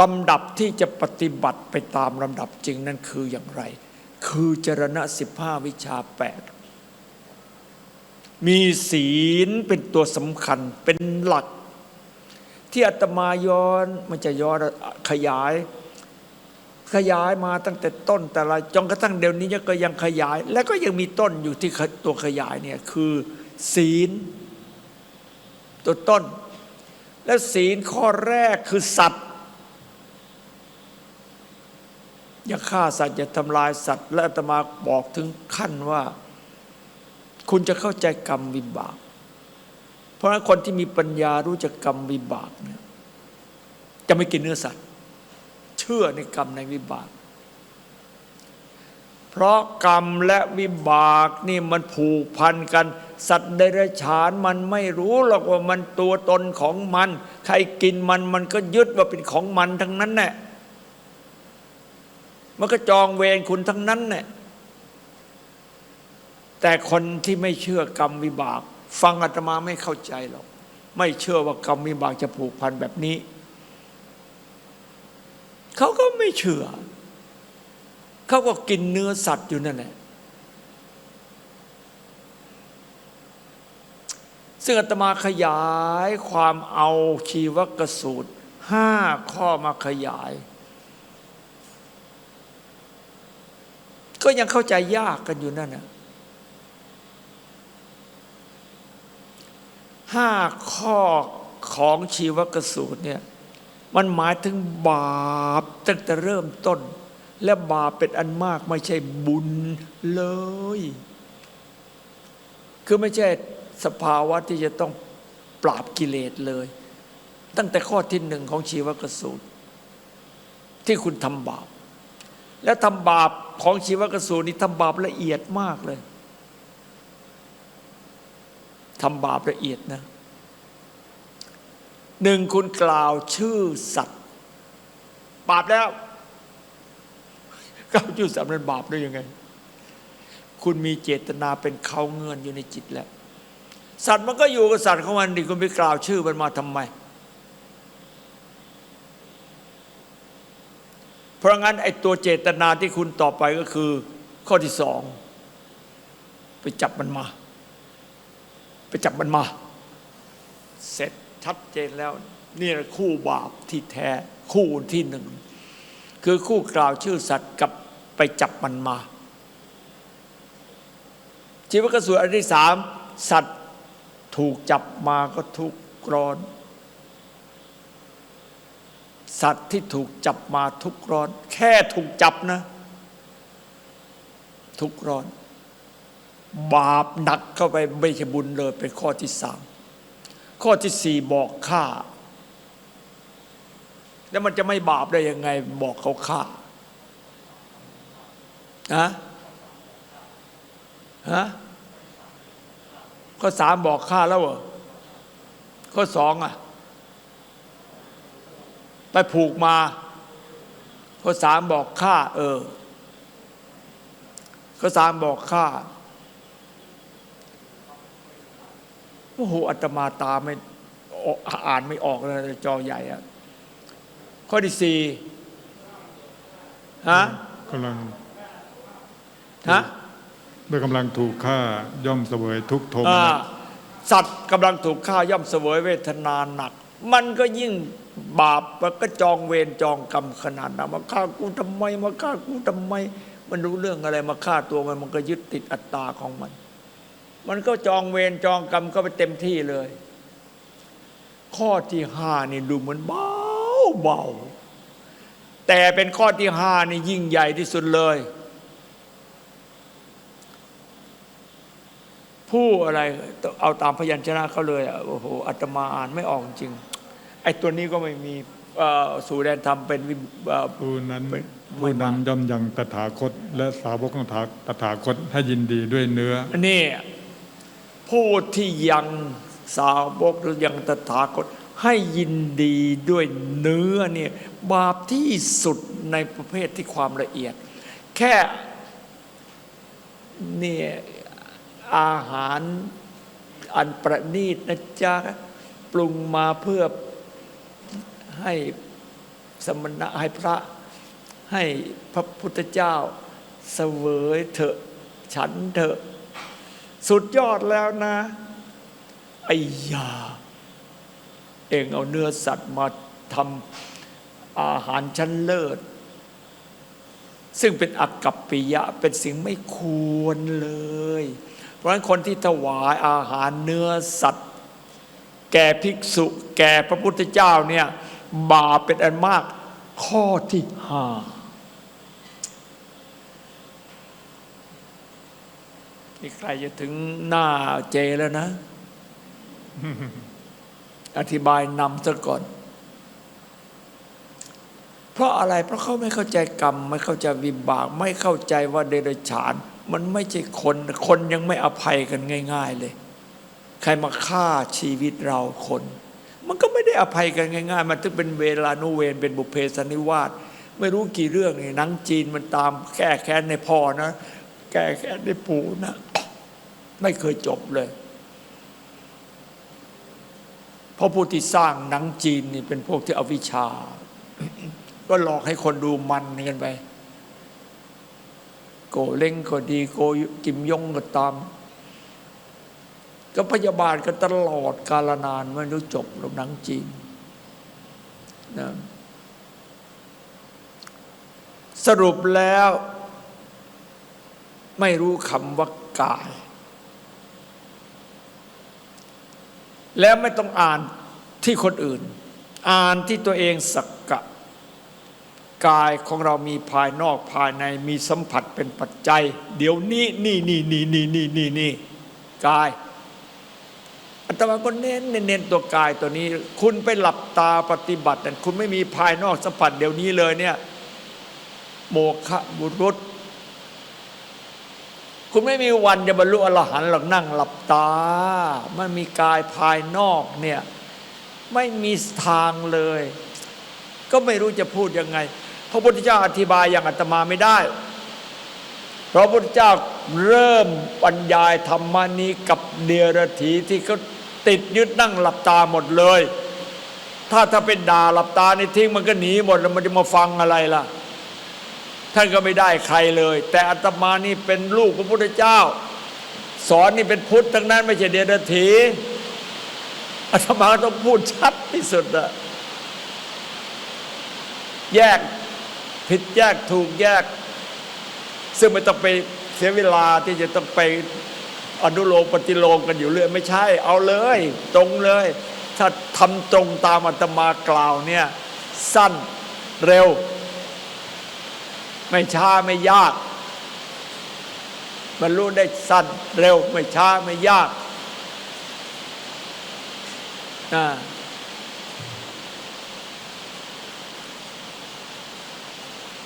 ลำดับที่จะปฏิบัติไปตามลำดับจริงนั่นคืออย่างไร คือจรณะสิบห้าวิชาแปดมีศีลเป็นตัวสำคัญเป็นหลัก ที่อาตมาย้อนมันจะย้อนขยาย ขยายมาตั้งแต่ต้นแต่ละจนกระทั่งเดี๋ยวนี้ก็ยังขยาย และก็ยังมีต้นอยู่ที่ตัวขยายเนี่ยคือ ศีล ตัวต้น และศีลข้อแรกคือสัตว อย่าฆ่าสัตว์อย่าทำลายสัตว์ และอาตมาบอกถึงขั้นว่า คุณจะเข้าใจกรรมวิบาก เพราะฉะนั้นคนที่มีปัญญารู้จักกรรมวิบากเนี่ยจะไม่กินเนื้อสัตว์ เชื่อในกรรมในวิบาก เพราะกรรมและวิบากนี่มันผูกพันกัน สัตว์เดรัจฉานมันไม่รู้หรอกว่ามันตัวตนของมัน ใครกินมันมันก็ยึดว่าเป็นของมันทั้งนั้นแหละ มันก็จองเวรคุณทั้งนั้นแหละแต่คนที่ไม่เชื่อกรรมวิบาก ฟังอาตมาไม่เข้าใจหรอกไม่เชื่อว่ากรรมวิบากจะผูกพันแบบนี้ เขาก็ไม่เชื่อ เขาก็กินเนื้อสัตว์อยู่นั่นแหละซึ่งอาตมาขยายความเอาชีวกสูตรห้าข้อมาขยาย ก็ยังเข้าใจยากกันอยู่นั่นนะห้าข้อของชีวกสูตรเนี่ยมันหมายถึงบาปตั้งแต่เริ่มต้น และบาปเป็นอันมากไม่ใช่บุญเลย คือไม่ใช่สภาวะที่จะต้องปราบกิเลสเลย ตั้งแต่ข้อที่หนึ่งของชีวกสูตร ที่คุณทำบาป และทำบาปของชีวกสูนี้ทำบาปละเอียดมากเลยทำบาปละเอียดนะหนึ่งคุณกล่าวชื่อสัตว์ บาปแล้วกล่าวชื่อสัตว์มันบาปได้ยังไง คุณมีเจตนาเป็นเขาเงื่อนอยู่ในจิตแล้ว สัตว์มันก็อยู่กับสัตว์ของมันดิคุณไปกล่าวชื่อมันมาทำไม เพราะงั้นไอ้ตัวเจตนาที่คุณต่อไปก็คือ ข้อที่สองไปจับมันมา ไปจับมันมา เสร็จชัดเจนแล้ว นี่แหละคู่บาปที่แท้คู่ที่หนึ่ง คือคู่กล่าวชื่อสัตว์กับไปจับมันมา ชีวกสูตรอันที่สามสัตว์ถูกจับมาก็ทุกข์ร้อน สัตว์ที่ถูกจับมาทุกร้อน แค่ถูกจับนะ ทุกร้อน บาปหนักเข้าไปไม่ใช่บุญเลยเป็นข้อที่สามข้อที่สี่บอกฆ่า แล้วมันจะไม่บาปได้ยังไง บอกเขาฆ่าฮะฮะข้อสามบอกฆ่าแล้วเหรอข้อสองอะ ไปผูกมาข้อสามบอกฆ่าเออข้อสามบอกฆ่าโอ้โหอาตมาตาไม่อ่านไม่ออกเลยจอใหญ่อะข้อที่สี่ฮะกำลังฮะเมื่อกำลังถูกฆ่าย่อมเสวยทุกข์โทมอ่านัสสัตว์กำลังถูกฆ่าย่อมเสวยเวทนาหนัก มันก็ยิ่งบาปมันก็จองเวรจองกรรมขนาดนั้นมาฆ่ากูทำไมมาฆ่ากูทำไม มันรู้เรื่องอะไรมาฆ่าตัวมันมันก็ยึดติดอัตตาของมัน มันก็จองเวรจองกรรมก็ไปเต็มที่เลย ข้อที่ห้านี่ดูเหมือนเบาเบาแต่เป็นข้อที่ห้านี่ยิ่งใหญ่ที่สุดเลย ผู้อะไรเอาตามพยัญชนะเขาเลยโอ้โหอาตมาอ่านไม่ออกจริง ไอ้ตัวนี้ก็ไม่มีเอ่อสู่แดนธรรมเป็นวิเอ่อผู้นั้นไม่ผู้นั้นย่อมยังตถาคต และสาวกของตถาคตให้ยินดีด้วยเนื้อนี่ผู้ที่ยังสาวกหรือยังตถาคต ให้ยินดีด้วยเนื้อเนี่ยบาปที่สุดในประเภทที่ความละเอียด แค่เนี่ยอาหารอันประณีตนะจ๊ะปรุงมาเพื่อ ให้สมณะให้พระให้พระพุทธเจ้าเสวยเถอะฉันเถอะ สุดยอดแล้วนะไอ้ยา เองเอาเนื้อสัตว์มาทำอาหารชั้นเลิศ ซึ่งเป็นอักกัปปิยะเป็นสิ่งไม่ควรเลย เพราะฉะนั้นคนที่ถวายอาหารเนื้อสัตว์ แก่ภิกษุ แก่พระพุทธเจ้าเนี่ย บาปเป็นอันมาก ข้อที่ห้าอีกใครจะถึงหน้าเจแล้วนะ อธิบายนำซะก่อน เพราะอะไรเพราะเขาไม่เข้าใจกรรม ไม่เข้าใจวิบาก ไม่เข้าใจว่าเดรัจฉาน มันไม่ใช่คน คนยังไม่อภัยกันง่าย ๆเลย ใครมาฆ่าชีวิตเราคน มันก็ไม่ได้อภัยกันง่าย ๆ มันถึงเป็นเวลานุเวรเป็นบุพเพสนิวาสไม่รู้กี่เรื่องนี่นังจีนมันตามแก้แค้นในพ่อนะ แก้แค้นในปู่นะ ไม่เคยจบเลยเพราะผู้ที่สร้างหนังจีนนี่เป็นพวกที่เอาวิชา ก็หลอกให้คนดูมันกันไป โกเล้งก็ดีโกกิมยงก็ตาม ก็พยาบาลกันตลอดกาลนานไม่รู้จบหรอกหนังจีนนะสรุปแล้ว ไม่รู้คำว่ากาย แล้วไม่ต้องอ่านที่คนอื่น อ่านที่ตัวเองสักกะ กายของเรามีภายนอกภายในมีสัมผัสเป็นปัจจัย เดี๋ยวนี้นี่นี่นี่นี่นี่นี่นี่กาย อาตมาก็เน้นเน้นตัวกายตัวนี้ คุณไปหลับตาปฏิบัติแต่คุณไม่มีภายนอกสัมผัสเดี๋ยวนี้เลยเนี่ย โมฆะบุรุษ คุณไม่มีวันจะบรรลุอรหันต์หรอกนั่งหลับตา มันมีกายภายนอกเนี่ย ไม่มีทางเลย ก็ไม่รู้จะพูดยังไงพระพุทธเจ้าอธิบายอย่างอาตมาไม่ได้ พระพุทธเจ้าเริ่มบรรยายธรรมานี้กับเดียรถีที่เขาติดยึดนั่งหลับตาหมดเลย ถ้าถ้าเป็นด่าหลับตาในทิ้งมันก็หนีหมดแล้วมันจะมาฟังอะไรล่ะ ท่านก็ไม่ได้ใครเลย แต่อาตมานี่เป็นลูกพระพุทธเจ้า สอนนี่เป็นพุทธทั้งนั้นไม่ใช่เดียรถีอาตมาต้องพูดชัดที่สุดอะแยกผิดแยกถูกแยก ซึ่งไม่ต้องไปเสียเวลาที่จะต้องไปอนุโลมปฏิโลมกันอยู่เรื่อยไม่ใช่ เอาเลย ตรงเลย ถ้าทำตรงตามอาตมากล่าวเนี่ย สั้นเร็ว ไม่ช้าไม่ยากบรรลุได้สั้นเร็ว ไม่ช้าไม่ยากนะ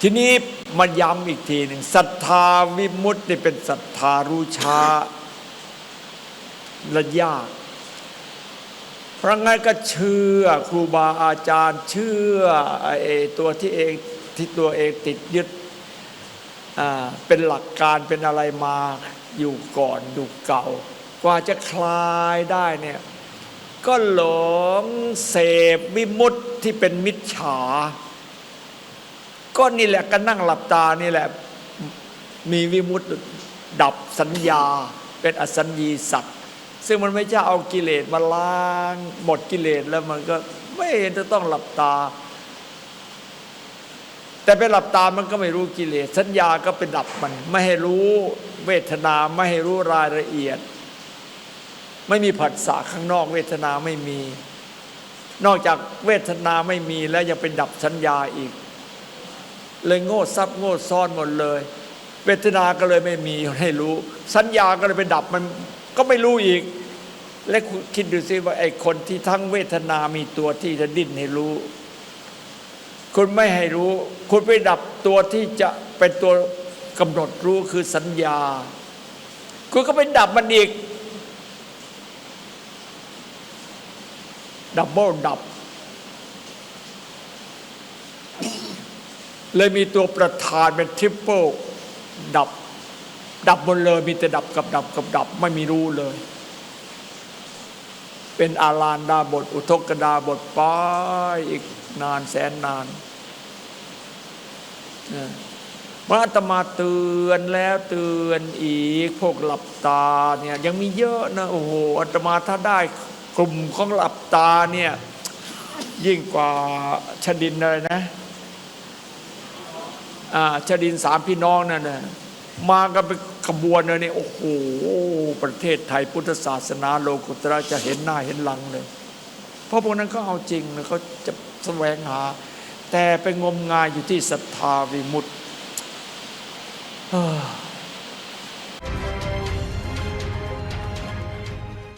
ทีนี้ มาย้ำอีกทีหนึ่งศรัทธาวิมุตติเป็นศรัทธารู้ช้าและยากเพราะงั้นก็เชื่อครูบาอาจารย์ เชื่อไอ้ตัวที่เองที่ตัวเองติดยึดอ่าเป็นหลักการเป็นอะไรมาอยู่ก่อนอยู่เก่า กว่าจะคลายได้เนี่ยก็หลงเสพวิมุตติที่เป็นมิจฉา ก็นี่แหละก็นั่งหลับตานี่แหละ มีวิมุตติดับสัญญา เป็นอสัญญีสัตว์ ซึ่งมันไม่ใช่เอากิเลสมาล้าง หมดกิเลสแล้วมันก็ไม่เห็นจะต้องหลับตา แต่ไปหลับตามันก็ไม่รู้กิเลส สัญญาก็เป็นดับมัน ไม่ให้รู้เวทนาไม่ให้รู้รายละเอียด ไม่มีผัสสะข้างนอกเวทนาไม่มี นอกจากเวทนาไม่มีแล้วยังเป็นดับสัญญาอีก เลยโง่ซับโง่ซ่อนหมดเลย เวทนาก็เลยไม่มีให้รู้ สัญญาก็เลยไปดับมันก็ไม่รู้อีก และคุณคิดดูซิว่าไอ้คนที่ทั้งเวทนามีตัวที่จะดิ้นให้รู้ คุณไม่ให้รู้ คุณไปดับตัวที่จะเป็นตัวกำหนดรู้คือสัญญา คุณก็ไปดับมันอีกดับเบิลดับ เลยมีตัวประธานเป็นทริปเปิลดับ ดับหมดเลยมีแต่ดับกับดับกับดับไม่มีรู้เลย เป็นอาลานดาบท อุทกดาบทไปอีกนานแสนนานนะว่าอาตมาเตือนแล้วเตือนอีกพวกหลับตาเนี่ยยังมีเยอะนะโอ้โหอาตมาถ้าได้กลุ่มของหลับตาเนี่ยยิ่งกว่าชดินเลยนะ ชดินสามพี่น้องนั่นนะมากันเป็นขบวนเลยนี่โอ้โหประเทศไทยพุทธศาสนาโลกุตระจะเห็นหน้าเห็นหลังเลย เพราะพวกนั้นเขาเอาจริงนะเขาจะแสวงหา แต่ไปงมงายอยู่ที่ศรัทธาวิมุตติเอ้อ